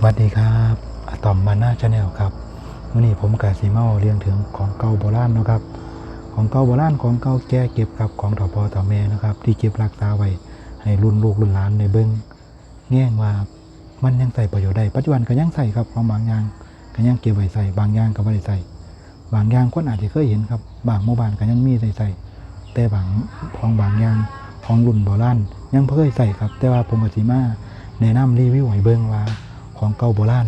สวัสดีครับอะตอมมาน่าชาแนลครับวันนี้ผมกับสีเมาเรียงถึงของเก่าโบราณนะครับ ของเก่าโบราณของเก่าแก่เก็บครับของถอพอต่อแม่นะครับ ที่เก็บรักษาไว้ให้รุ่นลูกรุ่นหลานในเบิ้งแง่งว่ามันยังใส่ประโยชน์ได้ปัจจุบันก็ยังใส่ครับของบางอย่างก็ยังเก็บไว้ใส่บางอย่างก็ไม่ได้ใส่บางอย่างคนอาจจะเคยเห็นครับ บางหมู่บ้านก็ยังมีใส่ใส่แต่บางของบางอย่างของรุ่นโบราณยังบ่เคยใส่ครับ แต่ว่าผมกับสีมาแนะนำรีวิวให้เบิ้งว่า ของเก่าโบราณ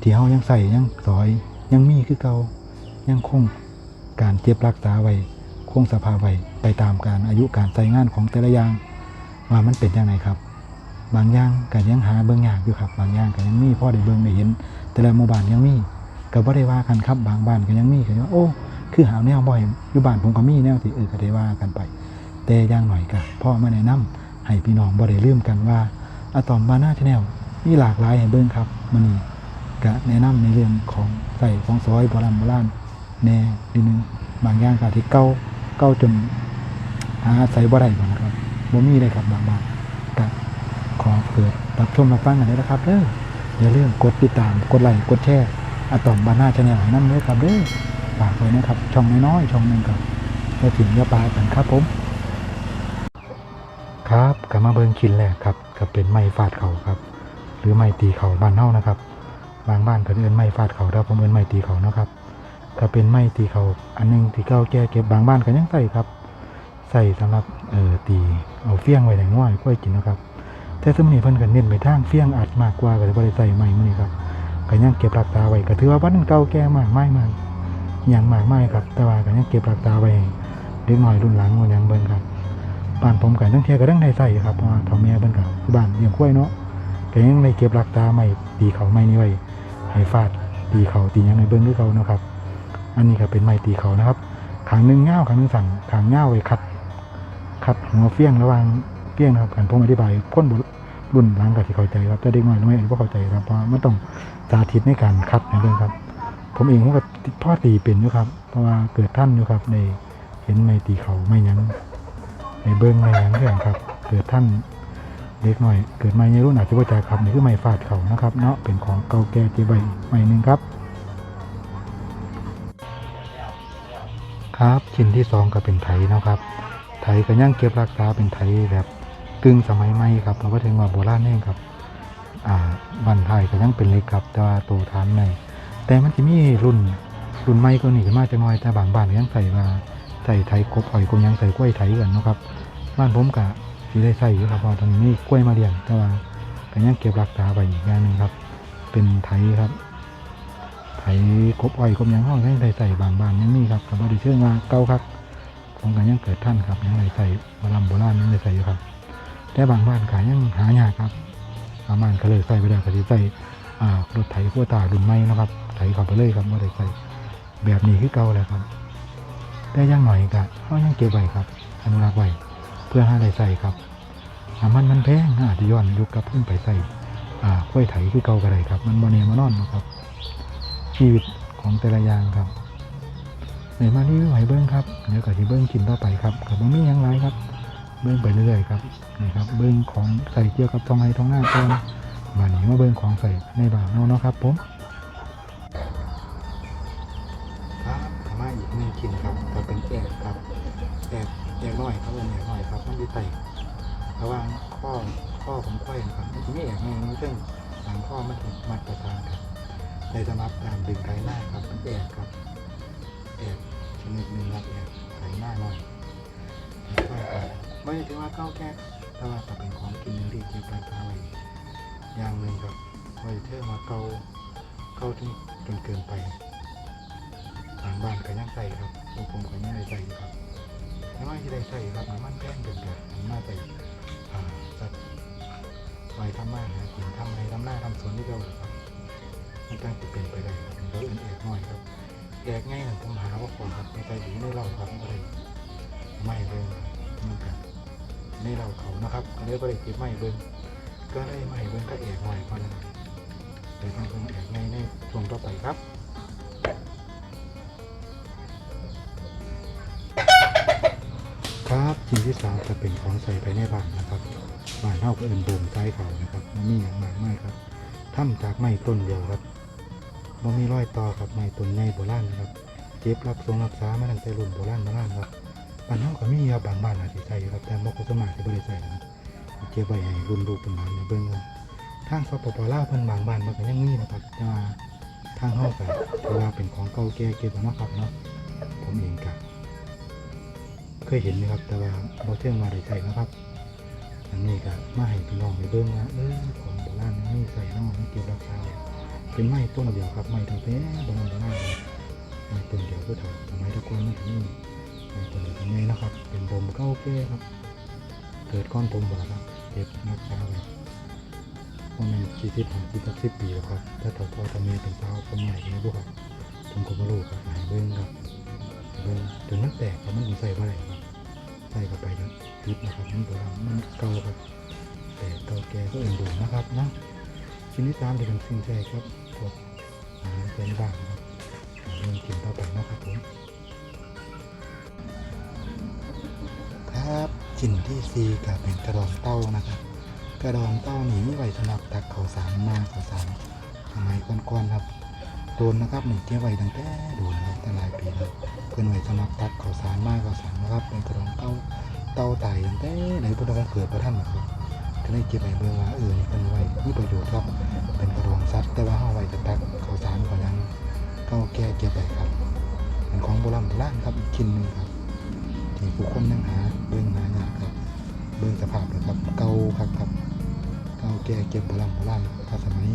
ที่เฮายังใส่ยังสอยยังมีคือเก่ายังคงการเก็บรักษาไว้คงสภาพไว้ไปตามการอายุการใช้งานของแต่ละอย่างว่ามันเป็นยังไงครับ บางอย่างก็ยังหาเบิ่งยากอยู่ครับ บางอย่างก็ยังมีพ่อได้เบิ่งได้เห็น แต่ละหมู่บ้านยังมีก็บ่ได้ว่ากันครับบางบ้านก็ยังมีก็ยังว่าโอ้คือหาแนวบ่อยอยู่บ้านผมก็มีแนวที่เออก็ได้ว่ากันไป แต่อย่างหน่อยก็พ่อมาแนะนำให้พี่น้องบ่ได้ลืมกันว่าอะตอมบานาชาแนล มีหลากหลายให้เบิ่งครับมันนี่ก็แนะนำในเรื่องของใส่ของซอยโบราณโบราณแน่นิดนึงบางอย่างก็ที่เก่าเก่าจนหาใส่บ่ได้บ่นะครับบ่มีเลยครับบางบ้านก็ขอเปิดรับชมรับฟังกันได้นะครับเด้ออย่าลืมกดติดตามกดไลค์กดแชร์อะตอมบานาชาแนลให้นำด้วยครับเด้อฝากไว้นะครับ ช่องน้อยๆช่องหนึ่งครับแล้วถึงจะปลากันครับผม ครับกลับมาเบิ่งชิ้นแรกครับก็เป็นไม้ฟาดเขาครับ หรือไม้ตีเขาบ้านเฮานะครับ บางบ้านก็เอิ้นไม้ฟาดเขาแต่ผมเอิ้นไม้ตีเขานะครับก็เป็นไม้ตีเขาอันหนึงที่เก่าแก่เก็บบางบ้านก็ยังใส่ครับใส่สำหรับเอ่อตีเอาเฟี้ยงไว้ในง่อยค่อยกินนะครับแต่สมัยนี้เพิ่นก็เน้นไปทางเฟี้ยงอัดมากกว่าก็เลยบ่ได้ใส่ไม้มื้อนี้ครับก็ยังเก็บรักษาไว้ก็ถือว่าบ้านเก่าแก่มากไมายมากอย่างมากไมายครับ แต่ว่าก็ยังเก็บรักษาไว้เด็กน้อยรุ่นหลังมันยังเบิ่งครับบ้านผมก็ยังเทียก็ยังได้ใส่ครับเพราะว่าเฒ่าแม่เพิ่นก็คือบ้านเลี้ยงควยเนาะ ก็ยังได้เก็บรักษาไม่ตีเขาไม่นี้ไว้ให้ฟาดตีเขาตียังในเบิ้งด้วยเขานะครับ อันนี้ก็เป็นไม้ตีเขานะครับขางหนึงเง่าขางหนึงสั่นขางเง่าไว้คัดคัดหัวเฟี้ยงระว่างเฟี้ยงนะครับการผมอธิบายคนบรุ่นหลังกับที่เข้าใจครับแต่เด็กน้อยไม่ก็เข้าใจครับเพราะมันต้องสาธิตในการคัดในเรื่องครับ ผมเองผมก็พ่อตีเป็นอยู่ครับ เพราะว่าเกิดท่านอยู่ครับ ในเห็นไม่ตีเขาไม่ยังในเบิ้งในหยังเรื่องครับ เกิดท่าน เล็กหน่อย เกิดมาในรุ่นอาจจะว่าจากครับนี่คือไม้ฟาดเขานะครับเนาะเป็นของเก่าแก่เก็บไว้ไม้หนึ่งครับ ครับชิ้นที่สองก็เป็นไถเนาะครับ ไถก็ยังเก็บรักษาเป็นไถแบบกึ่งสมัยใหม่ครับเราก็ถึงว่าโบราณเองครับอ่าบันไทยก็ยังเป็นเล็กครับแต่ว่าโตทานในแต่มันจะมีรุ่นรุ่นใหม่ก็หนีมาจะน้อยแต่บางบ้านก็ยังใส่มาใส่ไถกบอ่อยกงยังใส่กล้วยไถกันเนาะครับบ้านผมกะ ที่ได้ใส่อยู่ครับเพราะตอนนี้กล้วยมาเลี้ยงแต่ว่าก็ยังเก็บรักษาไว้อีกอย่างหนึ่งครับ เป็นไถครับ ไถกบอ้อยกบยังห้องยังได้ใส่บางบ้านยังมีครับกับบ่ได้เชื่อว่าเก่าครับผมก็ยังเกิดท่านครับยังได้ใส่โบราณโบราณยังได้ใส่อยู่ครับ แต่บางบ้านก็ยังหายากครับบางบ้านก็เลยใส่ไปได้ก็สิใส่อ่ารถไถพัวตารุ่นใหม่เนะครับ ไถเข้าไปเลยครับบ่ได้ใส่แบบนี้คือเก่าแล้วครับ แต่ยังหน่อยก็เขายังเก็บไว้ครับอนุรักษ์ไว้ เพื่อให้ได้ใส่ครับอ่ามันมันแพงอาจจะย้อนยุคกับขึ้นไปใส่กล้วยไถคือเก่าก็ได้ครับ มันบอเนมานอนนะครับ ชีวิตของแต่ละอย่างครับในมารีวิวให้เบิ้งครับเดี๋ยวก็ที่เบิ้งกินต่อไปครับกับบ่มีหยังไรครับ เบิ้งไปเรื่อยครับนี่ครับ เบิ้งของใส่เกี่ยวกับทองไห้ทองหน้าก่อนมาหนีมาเบิ้งของใส่ในบ้านนาะเนาะครับผม แอกแอกน้อยครับเป็นแอกน้อยครับมันดีไตระหว่างข้อข้อของควายนะครับมันจะมีแอกหนึ่งซึ่งหลังข้อมันถูกมัดประทานครับในสำหรับการดึงไกหน้าครับเป็นแอกครับแอกชนิดหนึ่งครับแอกไกหน้าหน่อยไม่ถือว่าเก้าแก่แต่ว่าจะเป็นของกินที่เก็บรักษาไว้อย่างหนึ่งครับไว้เท่มาเกาเกาจนจนเกินไปทางบ้านก็ยังใส่ครับพวกผมก็ยังใส่ครับ ไม่ว่าจะได้ใส่ครับน้ำมันแพงเกินแบบมันน่าจะอ่าสัตว์ไว้ทำมาหากินทำไรทำหน้าทำสวนที่เราครับมันตั้งจะเป็นไปได้ครับมันก็อื่นเอกหน่อยครับแยกง่ายหนะผมหาว่าคนครับไม่ใช่อยู่ในเราครับอะไรไม่เลยมันกันในเราเขานะครับก็เลยบริเก็บไม่เบิ้งก็ได้ไม่เบิ้งก็เอกหน่อยพอแล้วเดี๋ยวต้องคงเอกง่ายในช่วงต่อไปครับ ครับสิ่งที่สามจะเป็นของใส่ไปในบ้านนะครับบ้านเท่ากับเอินโบมใช้เขานะครับมันมีอย่างมากมายครับทำจากไม้ต้นเดียวครับบ่มีรอยต่อครับไม้ต้นใหญ่โบราณนะครับเก็บรักทรงรักษามาตั้งแต่รุ่นโบราณโบราณครับบ้านเฮาก็มีครับบางบ้านอาจสิใช้ครับแต่บ่ก็สวนมากสิบ่ได้ใช้นะเก็บไว้ให้รุ่นลูกรุ่นหลานเบิ่งครับทางสปปลาวเพิ่นบางบ้านมันก็ยังมีนะครับแต่ว่าทางเฮาก็ถือว่าเป็นของเก่าแก่เก็บไว้เนาะครับเนาะผมเองก็เค ยเห็นนะครับ แต่ว่าบ่เที่ยงมาได้ใช้นะครับ อันนี้ก็มาให้พี่น้องไปเบิ่งว่าเออของโบราณนมีใส่เนาะมันเก็บรักษาไว้เป็นไม้ต้นเดียวครับไม้ตั้งแต่โบราณโบราณไม้ต้นเดียวก็ถ่ามสมัยตะกอนมันก็มีไม้ต้นเดียวนไงนะครับ เป็นบมเก่าแก่ครับ เกิดก้อนผมบ่ละครับเก็บรักษาไว้ปราะมาณสี่สิบห้าสิบสิบปีแล้วครับ ถ้าถ้าพ่อถ้าแม่เป็นสาวผมใหญ่ไม่รู้ครับผมก็บ่รู้ครับหายเบิ่งครับเบิ่งจนมันแตกแล้วมันใส่บ่ได้ครับ ใส่เข้าไปแล้วติดนะครับมันโบราณมันเก่าครับแต่เก่าแก่ก็เอ็นดูนะครับนะชิ้นที่สามที่เป็นสิ่งใจครับพวกอาหารเป็นบ้านนะครับเรื่องกินต่อไปนะครับผมครับชิ้นที่สี่ก็เป็นกระดองเต้านะครับ กระดองเต้านี่มีไว้สำหรับตักข้าวสารมาข้าวสารสมัยก่อนๆครับ ดนนะครับหนึ่งเก็บไว้ตั้งแต่โดนะครับตั้งหลายปีแล้วเพื่อนไว้สำหรับตักข้าวสารมากข้าวสารนะครับเป็นกระดองเต้าเต่าไต่ตั้งแต่ไหนพุทธองค์เกิดประท่านนะครับก็เลยเก็บไว้เบิ่งว่าเออนี่เป็นไว้มีประโยชน์ครับเป็นกระรองซัดแต่ว่าเฮาไว้จะตักข้าวสารก็ยังเก่าแก่เก็บไว้ครับเป็นของโบราณโบราณครับอีกชิ้นหนึ่งครับที่ผู้คนยังหาเบิ่งหายากครับเบิ่งสภาพเลยครับเก่าครับครับเก่าแก่เก็บโบราณโบราณถ้าสมัย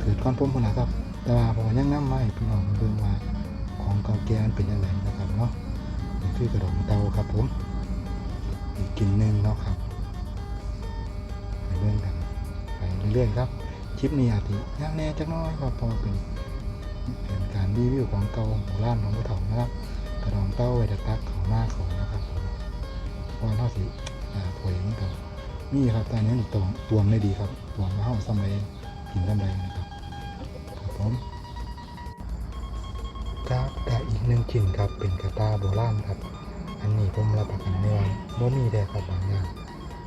เกิดก้อนพุ่มพันนะครับ แต่ว่าผมยังนำมาให้พี่น้องเบิ่งว่าของเก่าแก่มันเป็นยังไงนะครับเนาะนี่คือกระดองเตาครับผมอีกกินหนึ่งเนาะครับไปเรื่อยกันไปเรื่อยๆครับคลิปนี้อาจจะยากแน่จักน้อยครับพราะว่าเป็นเป็นการรีวิวของเก่าโบราณของผู้เฒ่านะครับกระดองเต้าไว้จะตักเขาหน้าเขานะครับผมว่าเท่าสิอ่าถวยมันกับนี่ครับตอนนี้ตวงตวงได้ดีครับตวงมาเข้าสมัยกินสมัย ผมครับแต่อีกหนึ่งชิ้นครับเป็นกระตาโบราณครับ อันนี้ผมรับประกันได้ว่าบ่มีแต่ครับบางอย่าง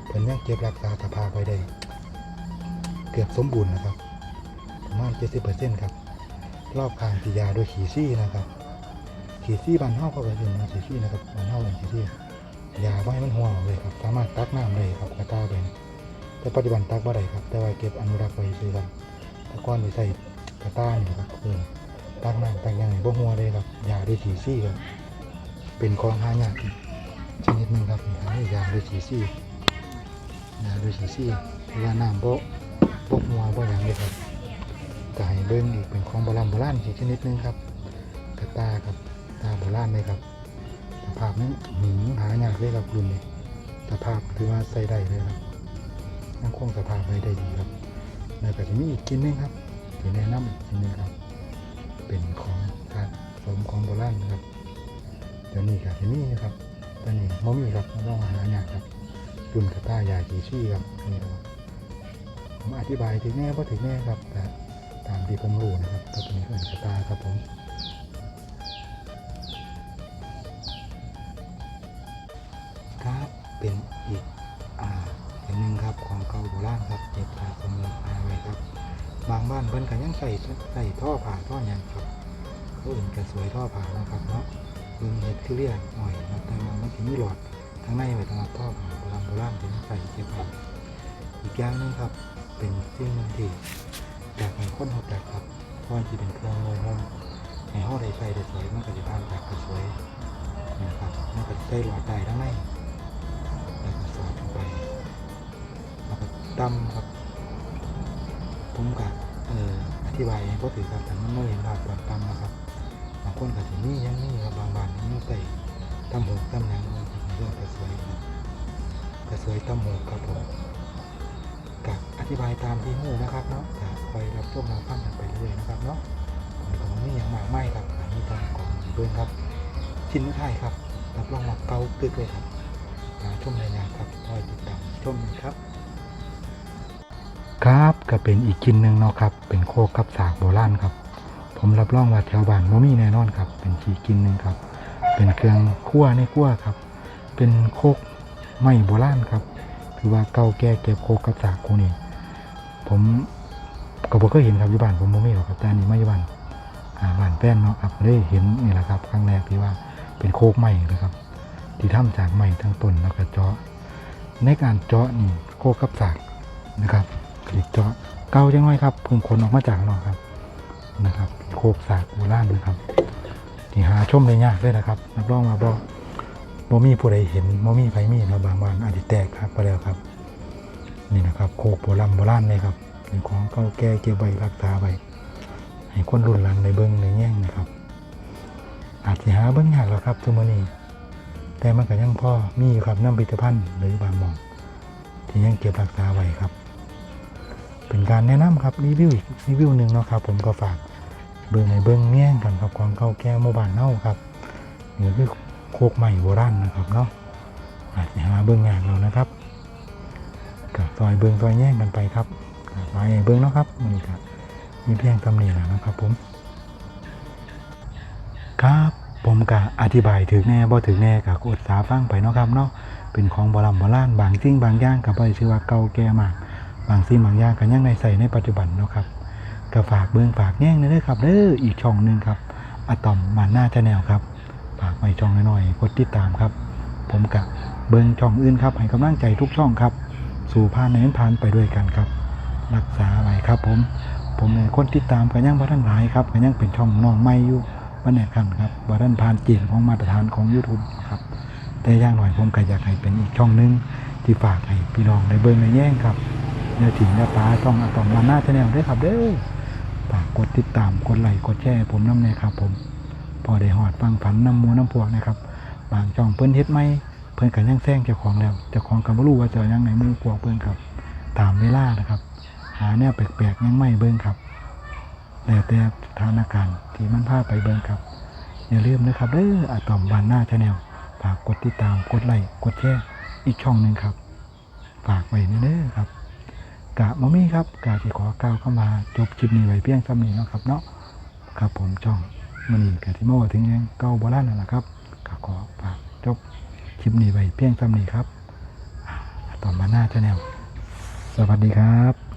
เพิ่นยังเก็บรักษาสภาพไว้ได้ เกือบสมบูรณ์นะครับ ประมาณ70%ครับ รอบคางติยาด้วยขีซี่นะครับ ขีซี่บ้านเฮาก็เอิ้นว่าขีซี่นะครับบ้านเฮาเป็นขีซี่ยาบ่ให้มันห่วงเลยครับ สามารถตักน้ำได้ครับกระตาเป็นแต่ปัจจุบันตักบ่ได้ครับ แต่ว่าเก็บอนุรักษ์ไว้ซื่อครับต่ก่อนนี่ใส่ กระตานี่นะครับเพิ่นตักน้ำตักยังไงบ่หัวเลยครับยาด้วยสีซี่ครับเป็นของหายากอีชนิดหนึ่งครับนี่ยาด้วยสีซี่ยาด้วยสีซี่ที่ว่าน้ำบ่บ่หัวบ่หยังเลยครับก็ให้เบิ่งอีกเป็นของโบราณโบราณอีกชนิดหนึงครับกระตาครับตาโบราณเลยครับสภาพนี้หืมหายากเลยครับรุ่นนี้สภาพถือว่าใส่ได้เลยครับยังคงสภาพไว้ได้ดีครับแล้วก็จะมีอีกกินหนึงครับ ที่แนะนำอีกกินหนึงครับ เป็นของการสมของโบราณนะครับเดี๋ยวนี้ก็ที่นี่ครับตอนนี้มมีครับไม่ต้องหายากครับรุ่นกระต้ายาจีชี่ครับนี่ครับผมอธิบายถึงแน่ว่าถึงแน่ครับแต่ตามที่ผมรู้นะครับตัวนี้ก็เป็นกระต้าครับผมครับเป็นอีกอ่าอย่างหนึ่งครับของเก่าโบราณครับเก็บสะสมราคาไว้ครับ บางบ้านเพิ่นก็ยังใส่ใส่ท่อผ่าท่อหยังครับเขาอื่นก็สวยท่อผ่านะครับเนาะเพิ่นเฮ็ดคือเรียกหน่อยนะแต่ว่ามันสิมีหลอดทางในไว้สำหรับท่อผ่าโบราณโบราณที่ใส่เก็บไว้อีกอย่างหนึงครับเป็นสิ่งหนึงที่อยากให้คนเฮาจักครับเพราะว่เป็นเครื่องมือเราให้เฮาได้ใส่ได้สวยมันก็สิผ่านจากก็สวยนะครับมันก็สิใส่หลอดได้ทั้งในแล้วก็สอดลงไปแล้วก็ดำครับ ผมก็เอ่ออธิบายให้พอถือครับแต่มันไม่เห็นภาพตอนตำนะครับบางคนก็สิมีอยังนี่ครับบางบ้านนี่ใส่ตำหูตำหยังเรื่องกระสวยครับกระสวยตำหูครับผมกับอธิบายตามที่หูนะครับเนาะจะคอยรับชมรับฟังกันไปเรื่อยนะครับเนาะผมก็ไม่อย่างมากไม่ครับอันนี้ตามของเบื้องครับ ชิ้นไทยครับรับรองว่าเกาตึกเลยครับมาชมในงานครับคอยติดตามชมนะครับ ครับก็เป็นอีกกินหนึ่งเนาะครับ เป็นโคกกับสากโบราณครับ ผมรับรองว่าแถวบ้านบ่มีแน่นอนครับ เป็นชีกินหนึ่งครับ เป็นเครื่องคั่วในคั่วครับ เป็นโคกไม้โบราณครับ คือว่าเก่าแก่เก็บโคกกับสากกูนี่ผมก็บ่เคยเห็นครับอยู่บ้านผมบ่มีหรอกครับแต่อันนี้มาอยู่บ้านอ่าบ้านแป้นเนาะครับได้เห็นนี่แหละครับครั้งแรกที่ว่าเป็นโคกใหม่นะครับ ที่ทำจากไม้ทั้งต้นแล้วก็เจาะในการเจาะนี่โคกกับสากนะครับ กรีดเจาะเก่าจังน้อยครับเพิ่งขนออกมาจากนอกครับนะครับ โคกสากโบราณนะครับที่หาชมได้ยากเลยนะครับนับรองมาบ่บ่มีผู้ใดเห็นบ่มีไผมีเนาะบางวันอาจจะแตกครับไปแล้วครับ นี่นะครับ โคกโบราณโบราณเลยครับเป็นของเก่าแก่เก็บไว้รักษาไว้ให้คนรุ่นหลังในเบิ้งในแย่งนะครับ อาจจะหาเบิ้งยากแล้วครับทุกมื้อนี้แต่มันก็ยังพ่อมีอยู่ครับน้ำผลิตภัณฑ์หรือบางมอง ที่ยังเก็บรักษาไว้ครับ เป็นการแนะนำครับรีวิวอีกรีวิวหนึ่งเนาะครับผมก็ฝากเบิ่งในเบิ่งแง่งกันครับของเก่าแก่โมบานเน่าครับนี่คือโคกใหม่โบราณนะครับเนาะอาจจะหาเบิ่งงานเรานะครับกับซอยเบิ่งซอยแย่งกันไปครับก็ไปเบิ่งเนาะครับนี่ครับมีเพียงตำหนิแหละนะครับผม ครับผมก็อธิบายถึงแน่บ่ถึงแน่ก็อดสาฟังไปเนาะครับเนาะเป็นของโบราณโบราณบางสิ่งบางอย่างก็บ่ได้ชื่อว่าเก่าแก่มาก บางสิ่งบางอย่างก็ยังในใส่ในปัจจุบันเนาะครับก็ฝากเบิ่งฝากแย่งเด้อครับเด้ออีกช่องหนึ่งครับอะตอมมาหน้าชาแนลครับ ฝากไว้ช่องหน้อยๆกดติดตามครับ ผมกับเบิ่งช่องอื่นครับให้กำลังใจทุกช่องครับ สู่ผ่านในผ่านไปด้วยกันครับ รักษาไว้ครับ ผมผมเนี่ยคนติดตามก็ยังบ่ทันหลายครับก็ยังเป็นช่องน้องใหม่อยู่วันไหนกันครับบ่ทันผ่านเกณฑ์ของมาตรฐานของ YouTube ครับ แต่อย่างหน่อยผมก็อยากให้เป็นอีกช่องหนึงที่ฝากให้พี่น้องได้เบิ่งในแย่งครับ อย่าถิ่นอย่าปลาต้องอะตอมมาหน้าชแนลด้วยครับเด้อฝากกดติดตามกดไลค์กดแชร์ผมน้ำเนี่ยครับผมพอได้หอดฟังฝันน้ำมูน้ำพวกนะครับ บางช่องเพิ่นเฮ็ดไม่เพิ่นกันยังแซงเจ้าของแล้วเจ้าของก็บ่รู้ว่าจะเอายังไงมือพวกเพิ่นครับ ตามเวลานะครับ หาแนวแปลกๆยังไม่เบิ่งครับแล้วแต่สถานการณ์ที่มันพาไปเบิ่งครับ อย่าลืมนะครับเด้ออะตอมบานหน้าชาแนลฝากกดติดตามกดไลค์กดแชร์อีกช่องหนึ่งครับ ฝากไว้เด้อครับ กะมมี่ครับกะที่ขอกล่าวเข้ามาจบคลิปนี้ไว้เพียงซ้ำนี้นะครับเนาะครับผมช่องมันนี่กะที่เม่ถึงยังเก้าโบราณนั่นแหละครับกะขอฝากจบคลิปนี้ไว้เพียงซ้ำนี้ครับต่อมาหน้าชาแนลสวัสดีครับ